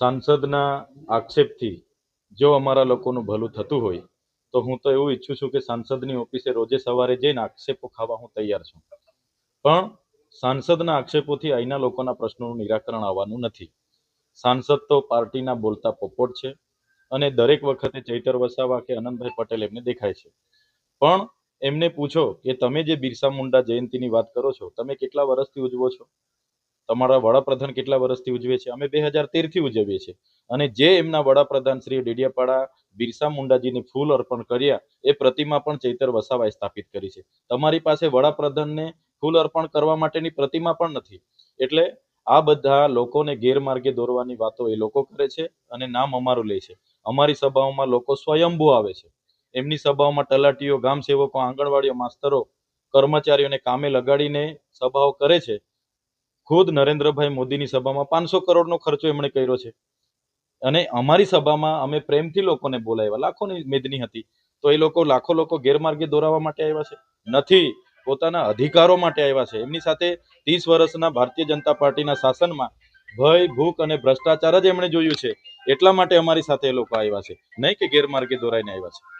સાંસદના આક્ષેપથી જો અમારા લોકોનું ભલું થતું હોય, તો હું તો એવું ઈચ્છું છું કે સાંસદની ઓફિસે રોજે સવારે જઈને આક્ષેપો ખાવા હું તૈયાર છું. પણ સાંસદના આક્ષેપોથી અહીંના લોકોના પ્રશ્નોનું નિરાકરણ આવવાનું નથી. સાંસદ તો પાર્ટીના બોલતા પોપોટ છે અને દરેક વખતે ચૈતર વસાવા કે અનંતભાઈ પટેલ એમને દેખાય છે. પણ એમને પૂછો કે તમે જે બિરસા મુંડા જયંતિની વાત કરો છો, તમે કેટલા વર્ષથી ઉજવો છો? તમારા વડાપ્રધાન કેટલા વર્ષથી ઉજવે છે? અમે બે હજાર તેરથી ઉજવીએ છીએ. અને જે એમના વડાપ્રધાન શ્રી ડેડિયાપાડા બિરસા મુંડાજીને ફૂલ અર્પણ કર્યા, એ પ્રતિમા પણ ચૈતર વસાવાએ સ્થાપિત કરી છે. તમારી પાસે વડાપ્રધાનને ફૂલ અર્પણ કરવા માટેની પ્રતિમા પણ નથી. એટલે આ બધા લોકોને ગેરમાર્ગે દોરવાની વાતો એ લોકો કરે છે અને નામ અમારું લે છે. અમારી સભાઓમાં લોકો સ્વયંભૂ આવે છે. એમની સભાઓમાં તલાટીઓ ગામ સેવકો આંગણવાડીઓ, માસ્તરો, કર્મચારીઓને કામે લગાડીને સભાઓ કરે છે. ખુદ નરેન્દ્રભાઈ મોદીની સભામાં પાંચસો કરોડનો ખર્ચો એમણે કર્યો છે. અને અમારી સભામાં અમે પ્રેમથી લોકોને બોલાવ્યા. લાખોની મેદની હતી. તો એ લોકો લાખો લોકો ગેરમાર્ગે દોરાવા માટે આવ્યા છે. નથી, પોતાના અધિકારો માટે આવ્યા છે. એમની સાથે ત્રીસ વર્ષના ભારતીય જનતા પાર્ટીના શાસનમાં ભય, ભૂખ અને ભ્રષ્ટાચાર જ એમણે જોયું છે. એટલા માટે અમારી સાથે એ લોકો આવ્યા છે. નહીં કે ગેરમાર્ગે દોરાઈને આવ્યા છે.